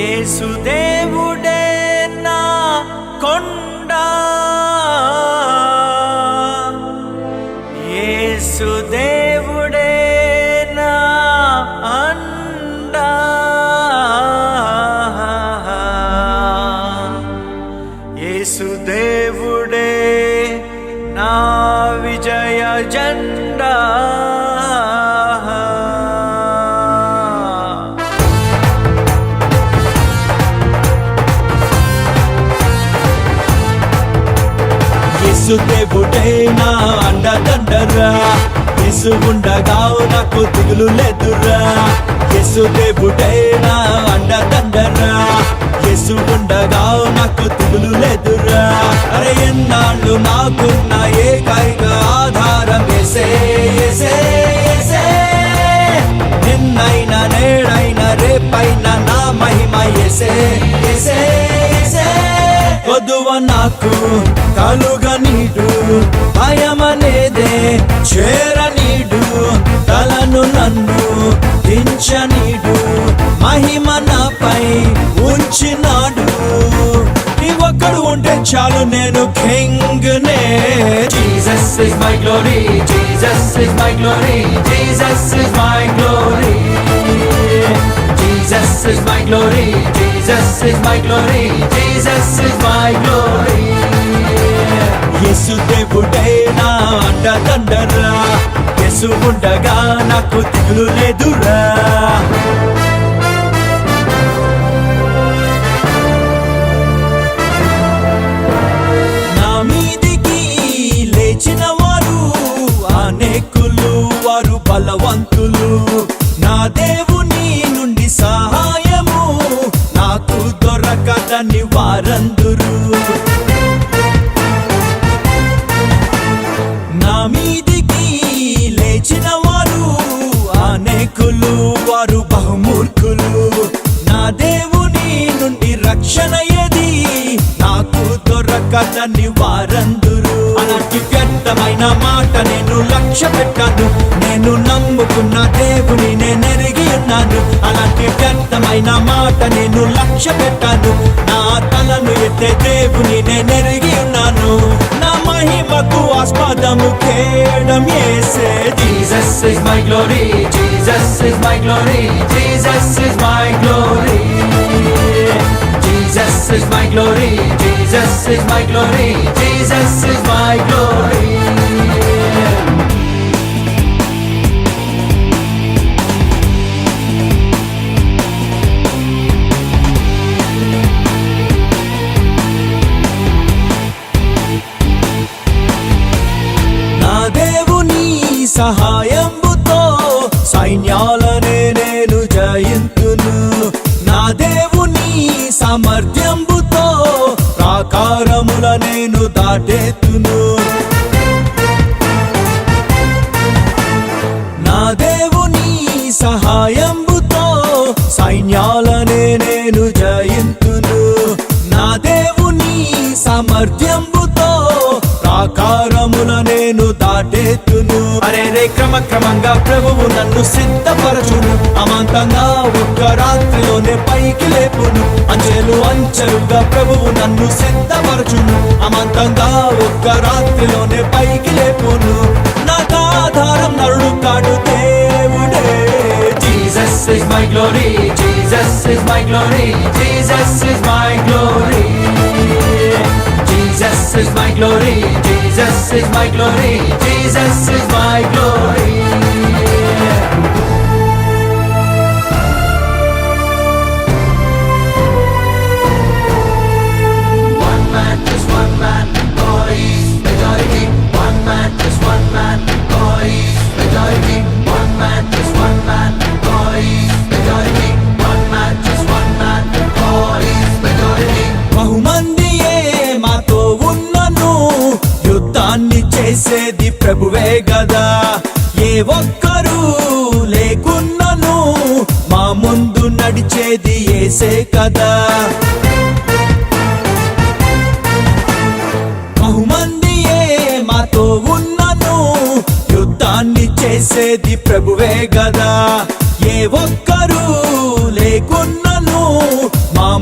యేసుదేవుడే నా కొండ. యేసుదేవుడే నా అండ. యేసుదేవుడే నా విజయ జెండా. యేసు దేవుడే నా అండదండరా. యేసు ఉండగా నాకు దిగులు లేదురా. యేసు దేవుడే నా అండదండరా. యేసు ఉండగా నాకు దిగులు లేదురా. అరే ఎన్నాళ్ళు నాకున్న ఏకైక ఆధారం ఏసే ఏసే ఏసే. నిన్నైనా నేడైనా రేపైనా నా మహిమ ఏసే ఏసే. చేదువా నాకు కలుగా నీడు భయం అనేదే చేరనీడు తలను నన్ను దించనీడు మహిమ నాపై ఉంచినాడు. ఒక్కడు ఉంటే చాలు నేను కింగ్ నే Jesus is my glory Jesus is my glory Jesus is my glory. Jesus is my glory Jesus is my glory Jesus is my glory యేసు దేవుడే నా అండదండరా యేసు ఉండగా నాకు దిగులు లేదురా. నా మీదికి లేచిన వారు అనేకులు వారు బలవంతులు. నా దేవ దొరకదని వారందురు. నా మీదికి లేచిన వారు అనేకులు వారు బహుమూర్ఖులు. నా దేవుని నుండి రక్షణ ఏది? నాకు దొరకదని వారందురు. అలాంటి వ్యర్థమైన మాట నేను లక్ష్య పెట్టాను నేను నమ్ముకున్న దేవుని నేనెరి పెట్టాను. అలాంటి వ్యర్థమైన మాట నేను లక్ష్య పెట్టాను. నా తలను ఎత్తే దేవుని నేను ఎరిగి ఉన్నాను. నా మహిమకు ఆస్పదము కేడం ఏసే Jesus is my glory Jesus is my glory Jesus is my glory Jesus సామర్థ్యంబుతో ప్రాకారముల నేను దాటేతును. నా దేవుని సహాయంబుతో సైన్యాలనే నేను జయింతును. నా దేవుని సామర్థ్యంబుతో ప్రాకారముల నేను దాటేతును. అరే రే క్రమక్రమంగా ప్రభువు నన్ను సిద్ధపరచును. అమాంతంగా ఒక్క రాత్రిలోనే పైకి లేపును. అంచెలు అంచెలుగా ప్రభువు నన్ను సిద్ధపరచును. అమాంతంగా ఒక్క రాత్రిలోనే పైకి లేపును. నాకు ఆధారం నరుడు కాడు దేవుడే. Jesus is my glory Jesus is my glory Jesus is my glory Jesus is my glory Jesus is my glory, Jesus is my glory. One man, just one man, boys, చేసేది ప్రభువే గదా. ఏ ఒక్కరు లేకున్నను మా ముందు నడిచేది ఏసే కదా. బహుమందియే మాతో ఉన్నను యుద్ధాన్ని చేసేది ప్రభువే గదా. ఏ ఒక్కరు లేకున్నను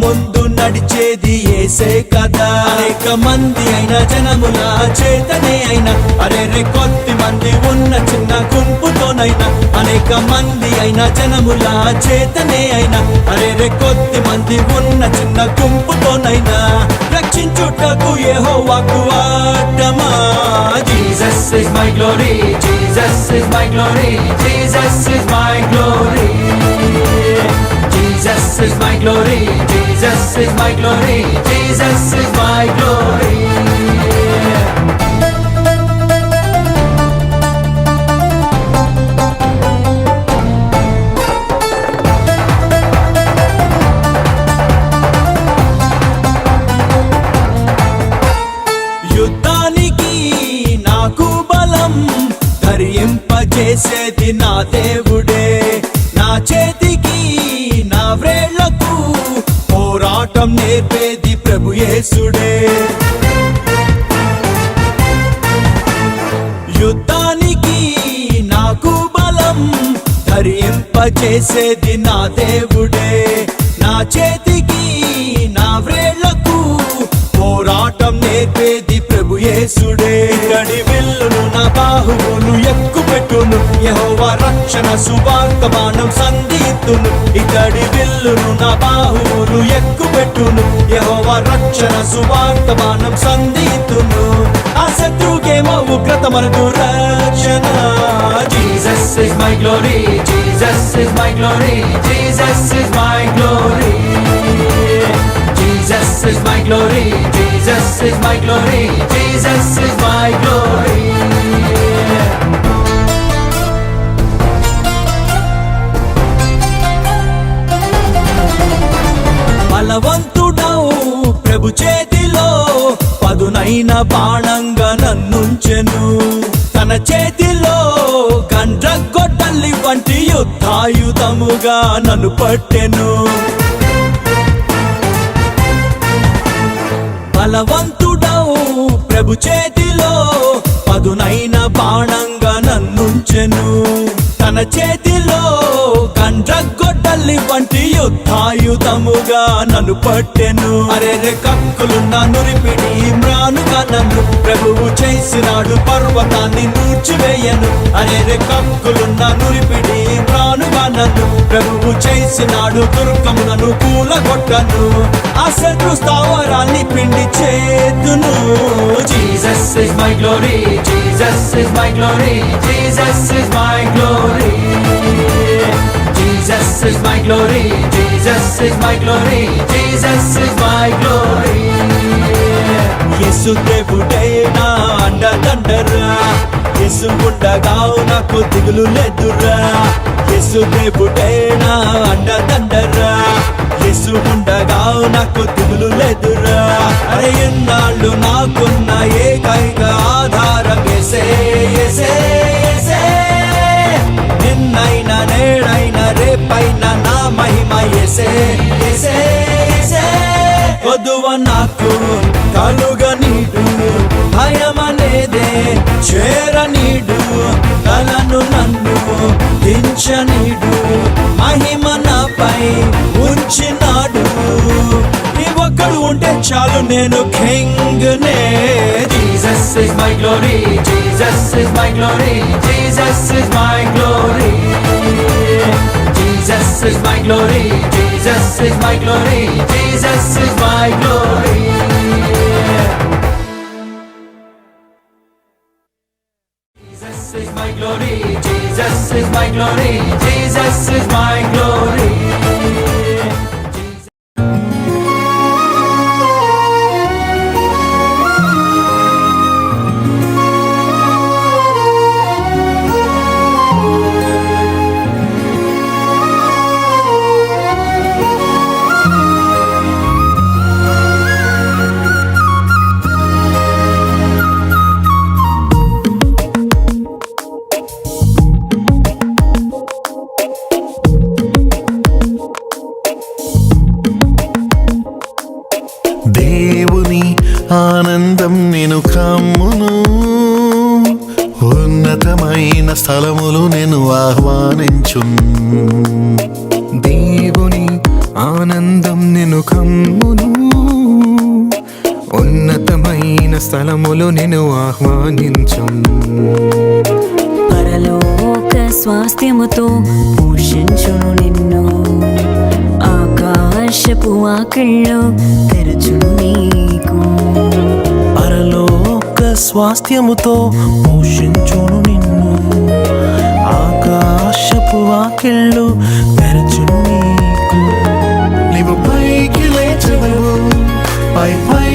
ముందు నడిచేది ఏసే కదా అనేక మంది అయిన జనముల చేతనే అయినా అరే రే కొద్ది మంది ఉన్న చిన్న గుంపుతోనైనా అనేక మంది అయిన జనముల చేతనే అయినా అరే రే కొద్ది మంది ఉన్న చిన్న గుంపుతోనైనా రక్షించుటకు యెహోవాకు ఆటమా Jesus is my glory, Jesus is my glory, Jesus is my glory. Jesus is my glory, Jesus is my glory, Jesus is my glory. యుద్ధానికి నాకు బలం ధరింపజేసే బలం నా దేవుడే. నా చేతికి నా వ్రేళ్ళకు పోరాటం నేర్పేది ప్రభు యేసుడే. గడి విల్లును నా బాహువును ఎక్కు పెట్టును యెహోవా రక్షణ సువార్తమానం సందీతును ఇతడి విల్లును నా బాహువును ఎక్కు పెట్టును రక్షణ సువార్తమానం సందీతును ఆ శత్రుకేమో ఉగ్రత మనకు రక్షణ. Is my glory, Jesus is my glory, Jesus is my glory. Jesus is my glory, Jesus is my glory, Jesus is my glory. బలవంతుడవు ప్రభు చేతిలో పదునైన బాణంగా నన్నుంచెను తన చేతి యుద్ధాయుధముగా నన్ను పట్టెను. బలవంతుడవు ప్రభు చేతిలో పదునైన బాణంగా నన్నుంచెను. తన చేతిలో గండ్రగొడ్డలి వంటి యుద్ధాయుధముగా నన్ను పట్టెను. అరే రే కక్కులున్న నురిపిడి మ్రానుగా నన్ను ప్రభువు చేసినాడు పర్వతాన్ని నూర్చివేయను. అరే రే కక్కులున్న నురిపిడి మ్రానుగా నన్ను ప్రభువు చేసినాడు దుర్గములను కూలగొట్టను. ఆ శత్రు స్థావరాన్ని పిండి చేతును. Jesus is my glory, Jesus is my glory, Jesus is my glory. Jesus is my glory, Jesus is my glory, Jesus is my glory. యేసు దేవుడే నా అండదండరా యేసు ఉండగా నాకు దిగులు లేదురా యేసు దేవుడే నా అండదండరా యేసు ఉండగా నాకు దిగులు లేదురా అరే ఎన్నాళ్ళు నాకున్న కలుగ నీడు భయమనేదే చేరనీడు తలను నన్ను దించనీడు మహిమ నాపై ఉంచినాడు ఒక్కడు ఉంటే చాలు నేను కింగ్ నే Jesus is my glory Jesus is my glory Jesus is my glory Jesus is my glory, Jesus is my glory, Jesus is my glory. స్థలములు నేను ఆహ్వానించు దేవుని ఆనందం నేను కమ్మును. ఉన్నతమైన స్థలములు నేను ఆహ్వానించు పరలోక స్వాస్థ్యముతో పోషించు నిన్ను. ఆకాశపు ఆకళ్ళు తెరచు నీకు. పరలోక స్వాస్థ్యముతో పోషించును ఆశపు వాకిళ్ళు తెరచును నీకు నీవు పైకి లేచవు పై పై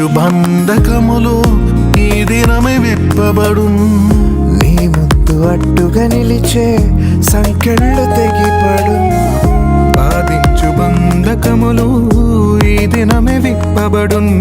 బాధించు బంధకములు ఈ దినమే విప్పబడు నీ ముందు అడ్డుగా నిలిచే సంఖ్యలు తెగిపడు బాధించు బంధకములు ఈ దినమే విప్పబడున్.